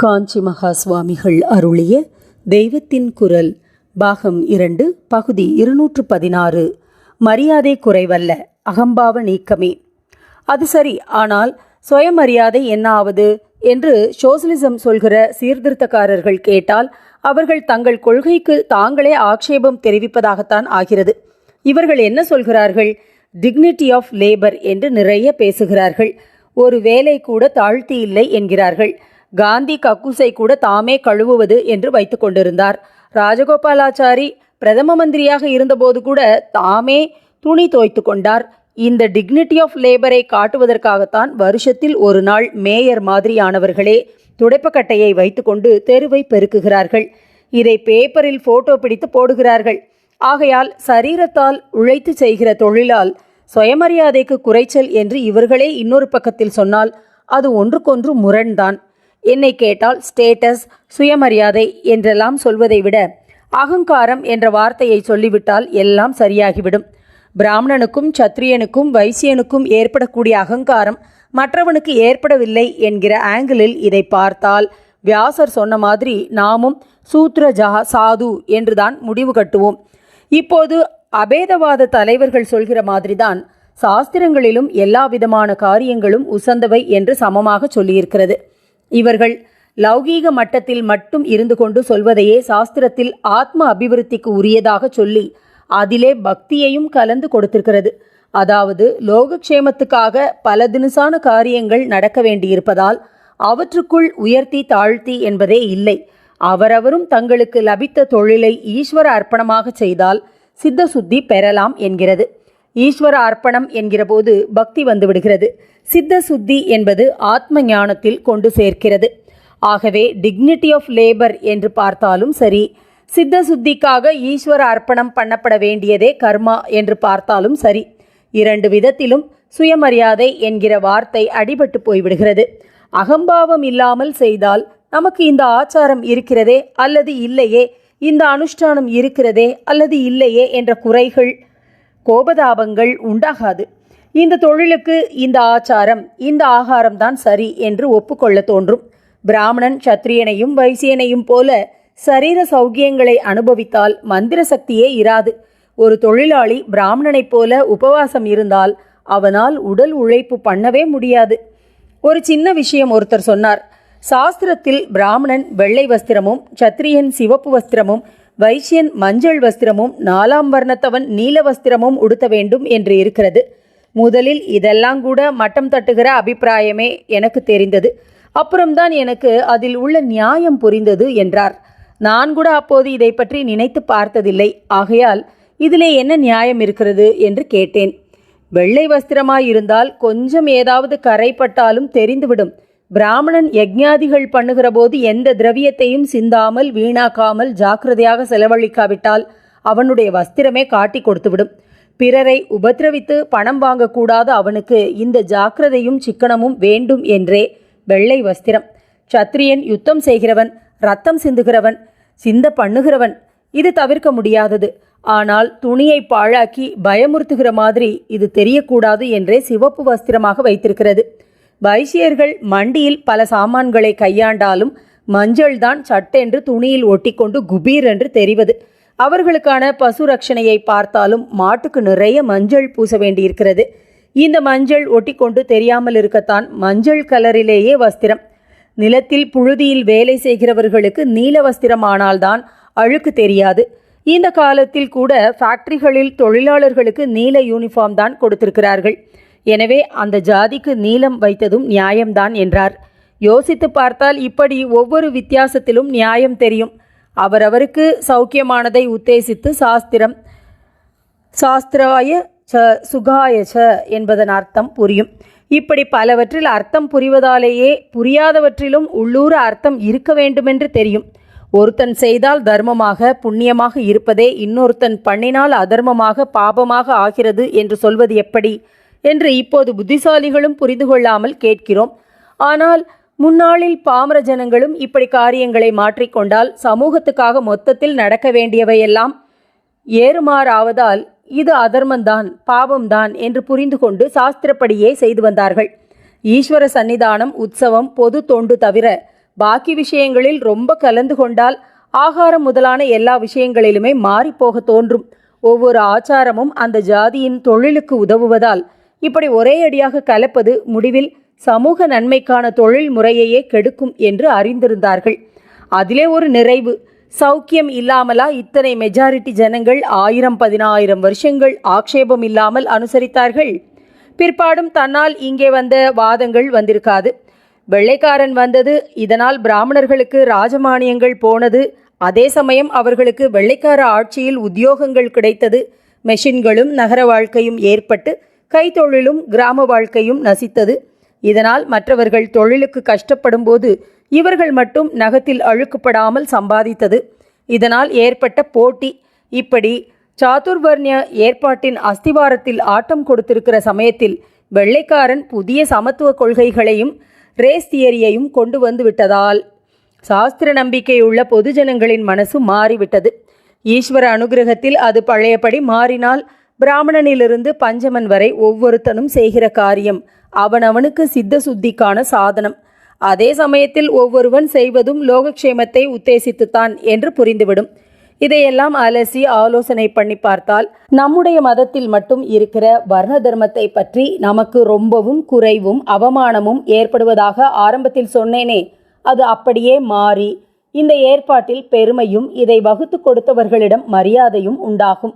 காஞ்சி மகா சுவாமிகள் அருளிய தெய்வத்தின் குரல் பாகம் இரண்டு பகுதி இருநூற்று பதினாறு. மரியாதை குறைவல்ல அகம்பாவ நீக்கமே. அது சரி ஆனால் சுயமரியாதை என்ன ஆவது என்று சோசலிசம் சொல்கிற சீர்திருத்தக்காரர்கள் கேட்டால் அவர்கள் தங்கள் கொள்கைக்கு தாங்களே ஆக்ஷேபம் தெரிவிப்பதாகத்தான் ஆகிறது. இவர்கள் என்ன சொல்கிறார்கள்? டிக்னிட்டி ஆஃப் லேபர் என்று நிறைய பேசுகிறார்கள். ஒரு வேலை கூட தாழ்த்தி இல்லை என்கிறார்கள். காந்தி கக்கூசை கூட தாமே கழுவுவது என்று வைத்து கொண்டிருந்தார். ராஜகோபாலாச்சாரி பிரதம மந்திரியாக இருந்தபோது கூட தாமே துணி தோய்த்து கொண்டார். இந்த டிக்னிட்டி ஆஃப் லேபரை காட்டுவதற்காகத்தான் வருஷத்தில் ஒரு நாள் மேயர் மாதிரியானவர்களே துடைப்பக்கட்டையை வைத்துக்கொண்டு தெருவை பெருக்குகிறார்கள். இதை பேப்பரில் போட்டோ பிடித்து போடுகிறார்கள். ஆகையால் சரீரத்தால் உழைத்து செய்கிற தொழிலால் சுயமரியாதைக்கு குறைச்சல் என்று இவர்களே இன்னொரு பக்கத்தில் சொன்னால் அது ஒன்றுக்கொன்று முரண்தான். என்னை கேட்டால் ஸ்டேட்டஸ் சுயமரியாதை என்றெல்லாம் சொல்வதை விட அகங்காரம் என்ற வார்த்தையை சொல்லிவிட்டால் எல்லாம் சரியாகிவிடும். பிராமணனுக்கும் சத்திரியனுக்கும் வைசியனுக்கும் ஏற்படக்கூடிய அகங்காரம் மற்றவனுக்கு ஏற்படவில்லை என்கிற ஆங்கிளில் இதை பார்த்தால் வியாசர் சொன்ன மாதிரி நாமும் சூத்ர ஜா சாது என்றுதான் முடிவு கட்டுவோம். இப்போது அபேதவாத தலைவர்கள் சொல்கிற மாதிரிதான் சாஸ்திரங்களிலும் எல்லா விதமான காரியங்களும் உசந்தவை என்று சமமாக சொல்லியிருக்கிறது. இவர்கள் லௌகீக மட்டத்தில் மட்டும் இருந்து கொண்டு சொல்வதையே சாஸ்திரத்தில் ஆத்ம அபிவிருத்திக்கு உரியதாக சொல்லி அதிலே பக்தியையும் கலந்து கொடுத்திருக்கிறது. அதாவது லோகக்ஷேமத்துக்காக பல தினுசான காரியங்கள் நடக்க வேண்டியிருப்பதால் அவற்றுக்குள் உயர்த்தி தாழ்த்தி என்பதே இல்லை. அவரவரும் தங்களுக்கு லபித்த தொழிலை ஈஸ்வர அர்ப்பணமாக செய்தால் சித்த சுத்தி பெறலாம் என்கிறது. ஈஸ்வர அர்ப்பணம் என்கிறபோது பக்தி வந்துவிடுகிறது சித்த சுத்தி என்பது ஆத்ம ஞானத்தில் கொண்டு சேர்க்கிறது. ஆகவே டிக்னிட்டி ஆஃப் லேபர் என்று பார்த்தாலும் சரி சித்த சுத்திக்காக ஈஸ்வர அர்ப்பணம் பண்ணப்பட வேண்டியதே கர்மா என்று பார்த்தாலும் சரி இரண்டு விதத்திலும் சுயமரியாதை என்கிற வார்த்தை அடிபட்டு போய்விடுகிறது அகம்பாவம் இல்லாமல் செய்தால் நமக்கு இந்த ஆச்சாரம் இருக்கிறதே அல்லது இல்லையே இந்த அனுஷ்டானம் இருக்கிறதே அல்லது இல்லையே என்ற குறைகள் கோபதாபங்கள் உண்டாகாது. இந்த தொழிலுக்கு இந்த ஆச்சாரம் இந்த ஆகாரம்தான் சரி என்று ஒப்புக்கொள்ள தோன்றும். பிராமணன் சத்திரியனையும் வைசியனையும் போல சரீர சௌக்கியங்களை அனுபவித்தால் மந்திர சக்தியே இராது. ஒரு தொழிலாளி பிராமணனைப் போல உபவாசம் இருந்தால் அவனால் உடல் உழைப்பு பண்ணவே முடியாது. ஒரு சின்ன விஷயம் ஒருத்தர் சொன்னார். சாஸ்திரத்தில் பிராமணன் வெள்ளை வஸ்திரமும் சத்திரியன் சிவப்பு வஸ்திரமும் வைசியன் மஞ்சள் வஸ்திரமும் நாலாம் வர்ணத்தவன் நீல வஸ்திரமும் உடுத்த வேண்டும் என்று இருக்கிறது. முதலில் இதெல்லாம் கூட மட்டம் தட்டுகிற அபிப்பிராயமே எனக்கு தெரிந்தது. அப்புறம்தான் எனக்கு அதில் உள்ள நியாயம் புரிந்தது என்றார். நான் கூட அப்போது இதை பற்றி நினைத்து பார்த்ததில்லை. ஆகையால் இதிலே என்ன நியாயம் இருக்கிறது என்று கேட்டேன். வெள்ளை வஸ்திரமாயிருந்தால் கொஞ்சம் ஏதாவது கரைப்பட்டாலும் தெரிந்துவிடும். பிராமணன் யஜ்ஞாதிகள் பண்ணுகிற போது எந்த திரவியத்தையும் சிந்தாமல் வீணாக்காமல் ஜாக்கிரதையாக செலவழிக்காவிட்டால் அவனுடைய வஸ்திரமே காட்டி கொடுத்துவிடும். பிறரை உபத்திரவித்து பணம் வாங்கக்கூடாத அவனுக்கு இந்த ஜாக்கிரதையும் சிக்கனமும் வேண்டும் என்றே வெள்ளை வஸ்திரம். சத்திரியன் யுத்தம் செய்கிறவன் ரத்தம் சிந்துகிறவன் சிந்த பண்ணுகிறவன் இது தவிர்க்க முடியாதது. ஆனால் துணியை பாழாக்கி பயமுறுத்துகிற மாதிரி இது தெரியக்கூடாது என்றே சிவப்பு வஸ்திரமாக வைத்திருக்கிறது. வைசியர்கள் மண்டியில் பல சாமான்களை கையாண்டாலும் மஞ்சள் தான் சட்டென்று துணியில் ஒட்டிக்கொண்டு குபீர் என்று தெரிவது. அவர்களுக்கான பசு ரட்சணையை பார்த்தாலும் மாட்டுக்கு நிறைய மஞ்சள் பூச வேண்டியிருக்கிறது. இந்த மஞ்சள் ஒட்டிக்கொண்டு தெரியாமல் இருக்கத்தான் மஞ்சள் கலரிலேயே வஸ்திரம். நிலத்தில் புழுதியில் வேலை செய்கிறவர்களுக்கு நீல வஸ்திரம் ஆனால்தான் அழுக்கு தெரியாது. இந்த காலத்தில் கூட ஃபேக்டரிகளில் தொழிலாளர்களுக்கு நீல யூனிஃபார்ம் தான் கொடுத்திருக்கிறார்கள். எனவே அந்த ஜாதிக்கு நீளம் வைத்ததும் நியாயம்தான் என்றார். யோசித்து பார்த்தால் இப்படி ஒவ்வொரு வித்தியாசத்திலும் நியாயம் தெரியும். அவரவருக்கு சௌக்கியமானதை உத்தேசித்து சாஸ்திரம் சாஸ்திராய ச சுகாய ச என்பதன் அர்த்தம் புரியும். இப்படி பலவற்றில் அர்த்தம் புரிவதாலேயே புரியாதவற்றிலும் உள்ளூர அர்த்தம் இருக்க வேண்டுமென்று தெரியும். ஒருத்தன் செய்தால் தர்மமாக புண்ணியமாக இருப்பதே இன்னொருத்தன் பண்ணினால் அதர்மமாக பாபமாக ஆகிறது என்று சொல்வது எப்படி? என்று இப்போது புத்திசாலிகளும் புரிந்து கொள்ளாமல் கேட்கிறோம். ஆனால் முன்னாளில் பாமர ஜனங்களும் இப்படி காரியங்களை மாற்றிக்கொண்டால் சமூகத்துக்காக மொத்தத்தில் நடக்க வேண்டியவையெல்லாம் ஏறுமாறாவதால் இது அதர்மந்தான் பாவம்தான் என்று புரிந்து கொண்டு சாஸ்திரப்படியே செய்து வந்தார்கள். ஈஸ்வர சன்னிதானம் உற்சவம் பொது தொண்டு தவிர பாக்கி விஷயங்களில் ரொம்ப கலந்து கொண்டால் ஆகாரம் முதலான எல்லா விஷயங்களிலுமே மாறிப்போக தோன்றும். ஒவ்வொரு ஆச்சாரமும் அந்த ஜாதியின் தொழிலுக்கு உதவுவதால் இப்படி ஒரே அடியாக கலப்பது முடிவில் சமூக நன்மைக்கான தொழில் முறையையே கெடுக்கும் என்று அறிந்திருந்தார்கள். அதிலே ஒரு நிறைவு சௌக்கியம் இல்லாமலா இத்தனை மெஜாரிட்டி ஜனங்கள் ஆயிரம் பதினாயிரம் வருஷங்கள் ஆக்ஷேபம் இல்லாமல் அனுசரித்தார்கள்? பிற்பாடும் தன்னால் இங்கே வந்த வாதங்கள் வந்திருக்காது. வெள்ளைக்காரன் வந்தது இதனால் பிராமணர்களுக்கு ராஜமானியங்கள் போனது அதே சமயம் அவர்களுக்கு வெள்ளைக்கார ஆட்சியில் உத்தியோகங்கள் கிடைத்தது மெஷின்களும் நகர வாழ்க்கையும் ஏற்பட்டு கைத்தொழிலும் கிராம வாழ்க்கையும் நசித்தது. இதனால் மற்றவர்கள் தொழிலுக்கு கஷ்டப்படும் போது இவர்கள் மட்டும் நகத்தில் அழுக்குப்படாமல் சம்பாதித்தது. இதனால் ஏற்பட்ட போட்டி. இப்படி சாதுர்வர்ணிய ஏற்பாட்டின் அஸ்திவாரத்தில் ஆட்டம் கொடுத்திருக்கிற சமயத்தில் வெள்ளைக்காரன் புதிய சமத்துவ கொள்கைகளையும் ரேஸ் தியரியையும் கொண்டு வந்து விட்டதால் சாஸ்திர நம்பிக்கையுள்ள பொதுஜனங்களின் மனசு மாறிவிட்டது. ஈஸ்வர அனுகிரகத்தில் அது பழையபடி மாறினால் பிராமணனிலிருந்து பஞ்சமன் வரை ஒவ்வொருத்தனும் செய்கிற காரியம் அவனவனுக்கு சித்த சுத்திக்கான சாதனம். அதே சமயத்தில் ஒவ்வொருவன் செய்வதும் லோகக்ஷேமத்தை உத்தேசித்துத்தான் என்று புரிந்துவிடும். இதையெல்லாம் அலசி ஆலோசனை பண்ணி பார்த்தால் நம்முடைய மதத்தில் மட்டும் இருக்கிற வர்ண தர்மத்தை பற்றி நமக்கு ரொம்பவும் குறைவும் அவமானமும் ஏற்படுவதாக ஆரம்பத்தில் சொன்னேனே அது அப்படியே மாறி இந்த ஏற்பாட்டில் பெருமையும் இதை வகுத்து கொடுத்தவர்களிடம் மரியாதையும் உண்டாகும்.